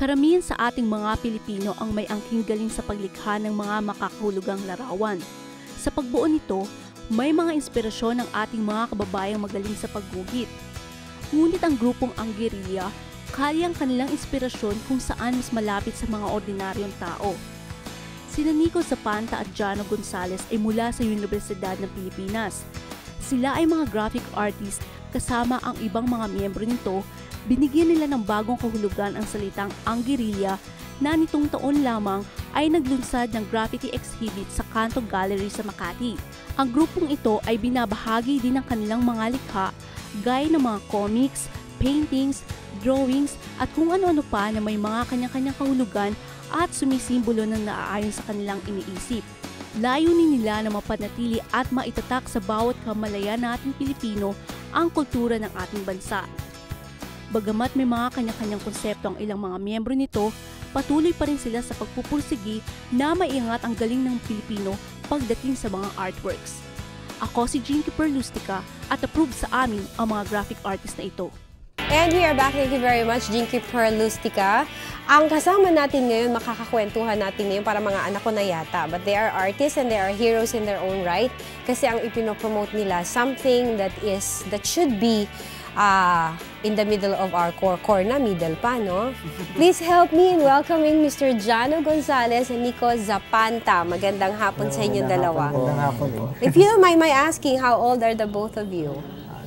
Karamihan sa ating mga Pilipino ang may angking galing sa paglikha ng mga makakahulugang larawan. Sa pagbuo nito, may mga inspirasyon ng ating mga kababayang magaling sa pagguhit. Ngunit ang grupong ang guerrilla, kaya ang kanilang inspirasyon kung saan mas malapit sa mga ordinaryong tao. Sina Nico Zapanta at Jano Gonzalez ay mula sa Universidad ng Pilipinas. Sila ay mga graphic artist kasama ang ibang mga miyembro nito, binigyan nila ng bagong kahulugan ang salitang ang guerrilla na nitong taon lamang ay naglunsad ng graffiti exhibit sa Kanto Gallery sa Makati. Ang grupong ito ay binabahagi din ng kanilang mga likha gaya ng mga comics, paintings, drawings at kung ano-ano pa na may mga kanya-kanyang kahulugan at sumisimbolo ng naaayon sa kanilang iniisip. Layunin nila na mapanatili at maitatak sa bawat kamalayan nating Pilipino ang kultura ng ating bansa. Bagamat may mga kanya-kanyang konsepto ang ilang mga miyembro nito, patuloy pa rin sila sa pagpupursigi na maingat ang galing ng Pilipino pagdating sa mga artworks. Ako si Jinky Perlustica at approve sa amin ang mga graphic artist na ito. And we are back. Thank you very much, Jinky Perlustica. Ang kasama natin ngayon, makakakwentuhan natin ngayon para mga anak ko na yata. But they are artists and they are heroes in their own right. Kasi ang ipinopromote nila, something that is, that should be uh, in the middle of our core. Core na, middle pa, no? Please help me in welcoming Mr. Jano Gonzalez and Nico Zapanta. Magandang hapon sa inyong dalawa. Magandang hapon po. If you don't mind my asking, how old are the both of you?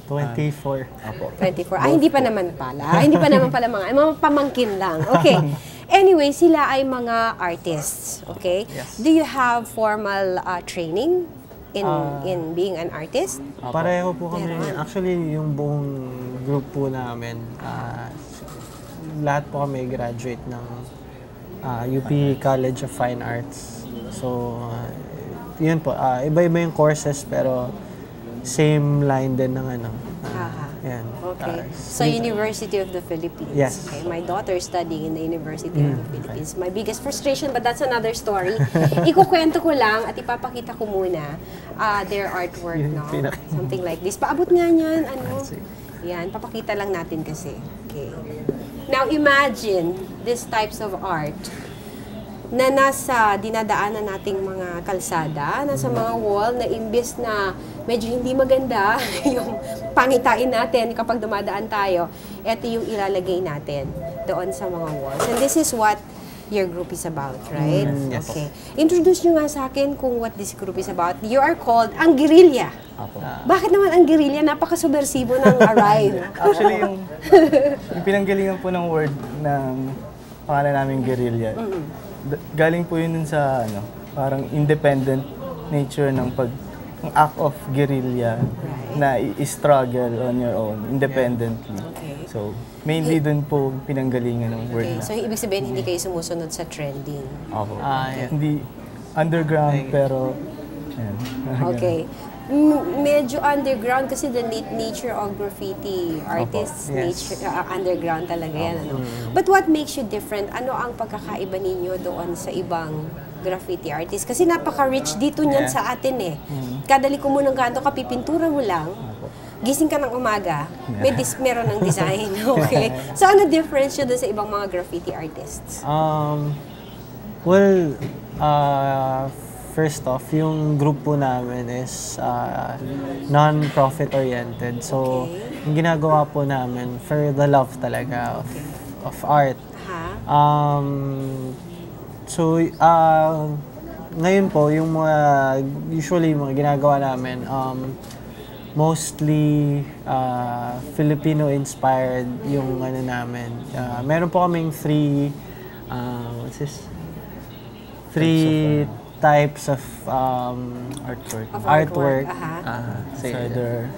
24. Apo. 24. Ah, hindi pa naman pala. Ah, hindi pa naman pala mga, mga pamangkin lang. Okay. Anyway, sila ay mga artists, okay? Yes. Do you have formal uh, training in Ah. in being an artist? Pareho po kami. Meron. Actually, yung buong group po namin, ah, lahat po kami graduate ng ah, UP College of Fine Arts. So, ah, yun po. ah, iba-iba yung courses pero same line din ng ano. Aha. Yan. Okay. Ah, So, University of the Philippines. Yes. Okay. My daughter is studying in the University of the Philippines. My biggest frustration, but that's another story. Ikukwento ko lang at ipapakita ko muna uh, their artwork, Yun, no? Something like this. Paabot nga niyan, ano? Yan, papakita lang natin kasi. Okay. Now, imagine these types of art na nasa dinadaanan nating mga kalsada, nasa mga wall na imbes na medyo hindi maganda yung pangitain natin kapag dumadaan tayo, ito yung ilalagay natin doon sa mga walls. And this is what your group is about, right? Mm, yes. Okay. Introduce nyo nga sa akin kung what this group is about. You are called ang Guerrilla. Apo. Bakit naman ang Guerrilla? Napaka-subversibo ng Arrive. Actually, yung, yung pinanggalingan po ng word ng pangalan namin guerrilla, d- galing po yun sa ano, parang independent nature ng pag act of guerrilla na i-struggle on your own independently. Okay. So, mainly dun po pinanggalingan ng word Okay, na. so ibig sabihin hindi kayo sumusunod sa trending. Apo. Ah, yeah. Hindi underground pero ayan. Okay. M- medyo underground kasi the na- nature of graffiti artists, Yes. nature uh, underground talaga yan. Ano? But what makes you different? Ano ang pagkakaiba ninyo doon sa ibang graffiti artists? Kasi napaka-rich dito niyan sa atin eh. Kadali ko munang kanto ka, pipintura mo lang. Gising ka ng umaga, may dis meron ng design. Okay. So ano difference yun sa ibang mga graffiti artists? Um, well, uh, first off, yung group po namin is uh, non-profit oriented. So, Okay. yung ginagawa po namin for the love talaga of, of art. Ha? Um, so, uh, ngayon po, yung mga, usually yung mga ginagawa namin, um, mostly uh, Filipino-inspired yung ano namin. Uh, meron po kaming three, uh, what's this? Three types of um, Artwork. Of artwork. Aha. Ah, It's sige. either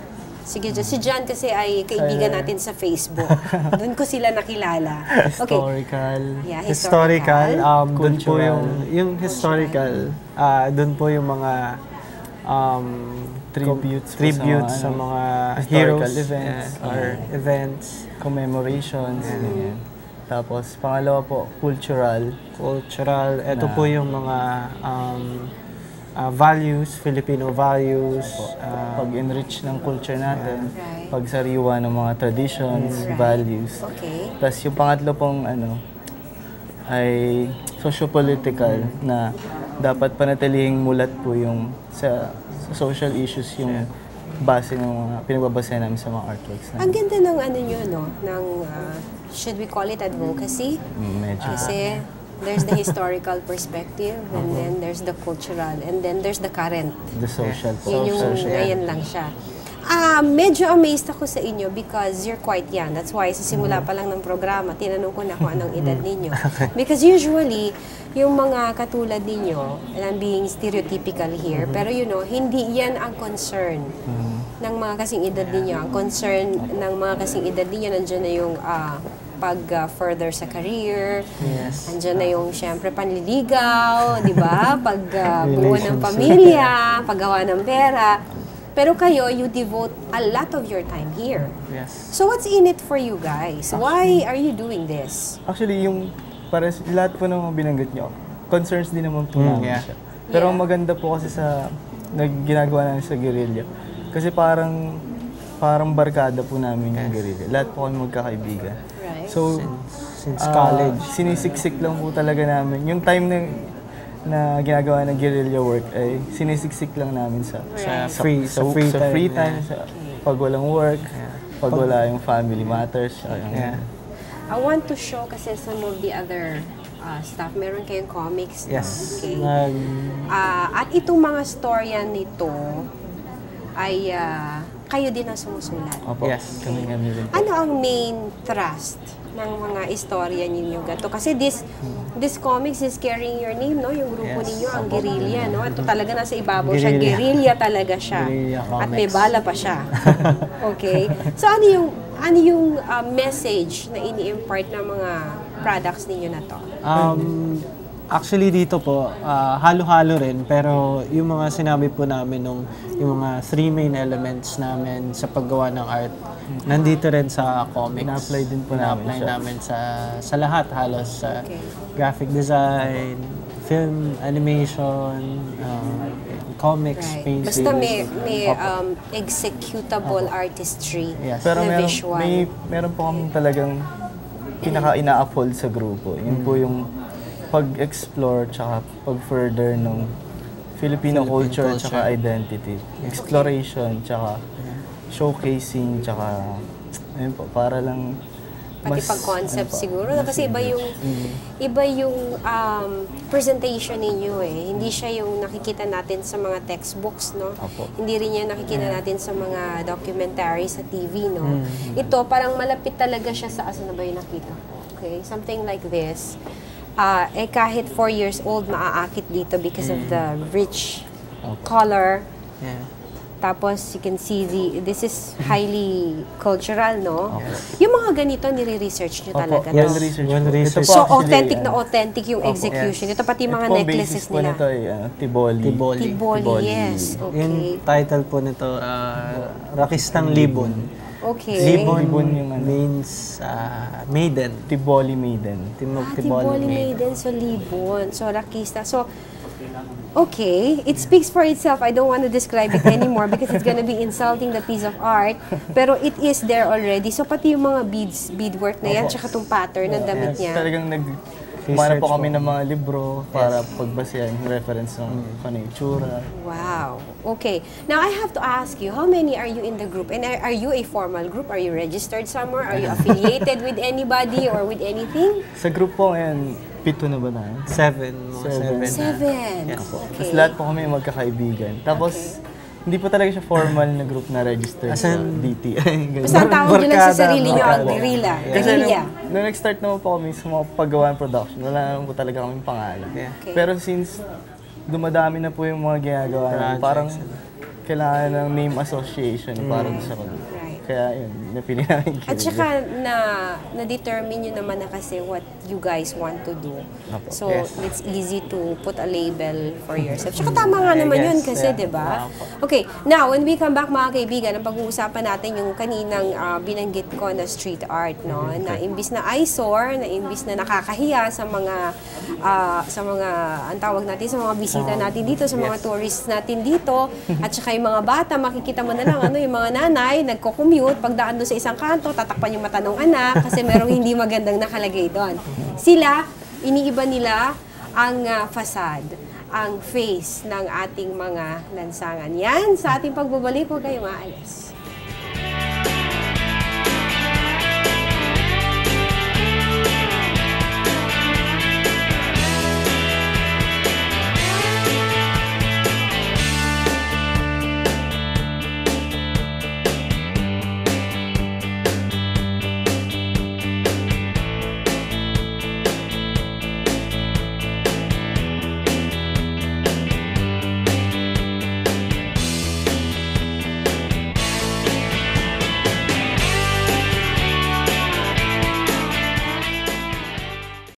Sige, Diyos. si John kasi ay kaibigan natin sa Facebook. Doon ko sila nakilala. Okay. historical, Yeah, historical, um, dun po yung, yung historical, ah dun po yung mga um, Tributes po sa tributes mga, sa ano, mga, historical heroes events. yeah, or events, commemorations, ganyan. Tapos, pangalawa po, cultural. cultural. Ito Na- po yung mga um, ah, values, Filipino values. ah, Pag-enrich ng culture natin, Right. pagsariwa ng mga traditions, Right. values. Okay. Tapos yung pangatlo pong ano, ay socio-political na dapat panatilihing mulat po yung sa, sa social issues yung base ng mga pinagbabasehan namin sa mga artworks Ang namin. ganda ng ano nyo, no? Ng, ah, should we call it advocacy? Mm, Medyo. Kasi there's the historical perspective, and then there's the cultural, and then there's the current. the social. Yun yung social, ngayon lang siya. Ah, medyo amazed ako sa inyo because you're quite young. That's why sa simula pa lang ng programa, tinanong ko na kung anong edad ninyo. Because usually, yung mga katulad ninyo, and I'm being stereotypical here, pero you know, hindi yan ang concern ng mga kasing edad ninyo. Ang concern ng mga kasing edad ninyo, nandiyan na yung ah, pag ah, further sa career, Yes. Andiyan na yung, syempre, panliligaw, di ba? Pag uh, buo ng pamilya, paggawa ng pera. Pero kayo, you devote a lot of your time here. Yes. So what's in it for you guys? Why are you doing this? Actually, yung para lahat po ng binanggit nyo, concerns din naman po Mm, namin yeah. siya. Pero ang Yeah. maganda po kasi sa nag, ginagawa namin sa guerrilla, kasi parang parang barkada po namin yung guerrilla. Lahat po kami magkakaibigan. So, Since ah, college. sinisiksik lang po talaga namin. Yung time na, na ginagawa ng guerrilla work ay sinisiksik lang namin sa, Right. Sa free- sa free sa time, free yeah. time, sa, pag walang work, pag wala yung family matters. ayun. Yeah. I want to show kasi some of the other uh, stuff. Meron kayong comics. Yes. Okay. Nag, Ah, at itong mga storya nito ay ah, kayo din ang sumusulat. Opo, Yes. kami kami po. Ano ang main thrust ng mga istorya ninyo gato? Kasi this this comics is carrying your name, no? Yung grupo Yes. ninyo, ang guerrilla, no? Ito talaga nasa ibabaw siya. Guerrilla. Talaga siya. Guerrilla At may bala pa siya. okay? So ano yung ano yung uh, message na ini-impart ng mga products ninyo na to? Um, actually dito po, ah, halo-halo rin, pero yung mga sinabi po namin nung yung mga three main elements namin sa paggawa ng art, nandito rin sa comics. Ina-apply din po namin Ina-apply siya. namin sa, sa lahat halos, sa Okay. graphic design, film, animation, ah, comics, Right. painting. Basta may, may um, executable artistry Yes. Pero na meron, visual. may, meron po kami talagang pinaka-ina-uphold sa grupo. Yun po yung pag-explore tsaka pag-further ng Filipino culture, culture. tsaka identity. Exploration tsaka showcasing tsaka ayun po, para lang Pati mas- pag-concept ano siguro. mas Kasi iba yung, iba yung um, presentation ninyo eh. Hindi siya yung nakikita natin sa mga textbooks, no? Opo. Hindi rin yan nakikita natin sa mga documentary sa TV, no? Mm-hmm. Ito, parang malapit talaga siya sa, asa na ba yung nakita? Okay, something like this. Ah, eh kahit 4 years old, maaakit dito because of the rich color. Yeah. Tapos you can see the this is highly cultural, no? Yung mga ganito nire-research nyo Opo, talaga, yes. no? well-researched Well. Ito po So actually, authentic na ano, authentic yung Opo, execution. yes. Ito pati ito mga po, necklaces basis po nila. nito ay ano, Tiboli. Tiboli. Tiboli, Tiboli. yes. Yung Okay. title po nito, ah, Rakistang Libon. Okay. Libon, Libon yung ano. means ah, maiden. Tiboli Maiden. Timog Ah, Tiboli Tiboli maiden. Maiden, so Libon, so Rakista. So, okay, it speaks for itself. I don't want to describe it anymore because it's gonna be insulting the piece of art. Pero it is there already. So, pati yung mga beads, beadwork na yan, tsaka itong pattern ng damit Yes, niya. Talagang nag Kumana po kami ng mga libro para pagbasehan yung reference ng Mm. kung ano itsura. Wow. Okay. Now I have to ask you, how many are you in the group? And are, are you a formal group? Are you registered somewhere? Are you affiliated with anybody or with anything? Sa group po ngayon, pito na ba tayo? Seven. Seven. seven. na. Seven. Tapos Okay. lahat po kami magkakaibigan. Tapos, hindi po talaga siya formal na group na registered sa DTI. Basta ang tawag nyo lang sa sarili nyo, ang guerrilla. Kasi Guerrilla. nung, nung nag-start naman po kami sa mga paggawa ng production, wala naman po talaga kaming pangalan. Yeah. Okay. Pero since dumadami na po yung mga ginagawa namin, Projects. parang kailangan ng name association para sa kanila. Right. Kaya yun, napili namin At Guerrilla. saka na na-determine nyo naman na kasi what you guys want to do. Apo. So, Yes. it's easy to put a label for yourself. Tsaka tama nga naman Yes, yun kasi, yeah. di ba? Okay, now, when we come back mga kaibigan, ang pag-uusapan natin yung kaninang ah, binanggit ko na street art, no? Na imbis na eyesore, na imbis na nakakahiya sa mga, ah, sa mga, ang tawag natin, sa mga bisita natin dito, sa mga tourists natin dito, at saka yung mga bata, makikita mo na lang, ano, yung mga nanay, nagko-commute, pagdaan doon sa isang kanto, tatakpan yung mata ng anak, kasi merong hindi magandang nakalagay doon. Sila, iniiba nila ang ah, facade, ang face ng ating mga lansangan. Yan, sa ating pagbabalik, huwag kayong aalis.